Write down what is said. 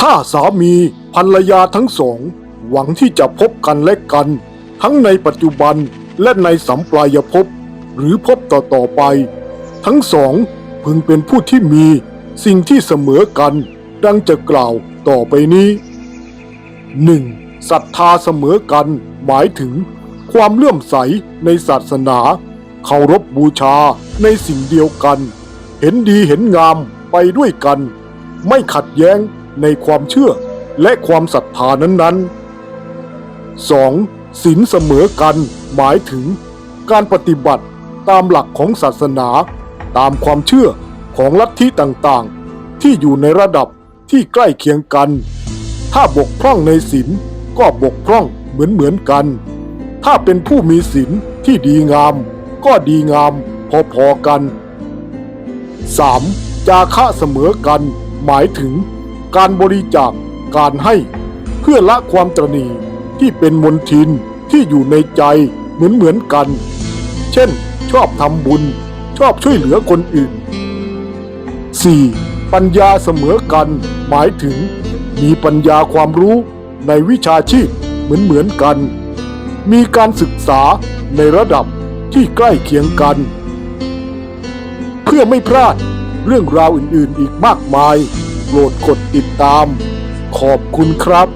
ถ้าสามีภรรยาทั้งสอง หวังที่จะพบกันและกัน ทั้งในปัจจุบันและในสัมปรายภพหรือพบต่อๆไป ทั้งสองพึงเป็นผู้ที่มีสิ่งที่เสมอกัน ดังจะกล่าวต่อไปนี้ 1. ศรัทธาเสมอกันหมายถึง ความเลื่อมใสในศาสนาเคารพบูชาในสิ่งเดียวกัน เห็นดีเห็นงามไปด้วยกัน ไม่ขัดแย้ง ในความเชื่อและความศรัทธานั้นๆ 2. ศีลเสมอกันหมายถึง การปฏิบัติตามหลักของศาสนา ตามความเชื่อของลัทธิต่างๆ ที่อยู่ในระดับที่ใกล้เคียงกัน ถ้าบกพร่องในศีลก็บกพร่องเหมือนเหมือนๆกัน ถ้าเป็นผู้มีศีลที่ดีงาม ก็ดีงามพอๆกัน 3. จาคะเสมอกันหมายถึง การบริจาคการให้ เพื่อละความตรณีที่เป็นมนทินที่อยู่ในใจเหมือนเหมือนๆกัน เช่น ชอบทำบุญ ชอบช่วยเหลือคนอื่น 4. ปัญญาเสมอกัน หมายถึง มีปัญญาความรู้ในวิชาชีพเหมือนเหมือนๆกัน มีการศึกษาในระดับที่ใกล้เคียงกัน เพื่อไม่พลาดเรื่องราวอื่นๆอีกมากมาย โปรดกดติดตาม ขอบคุณครับ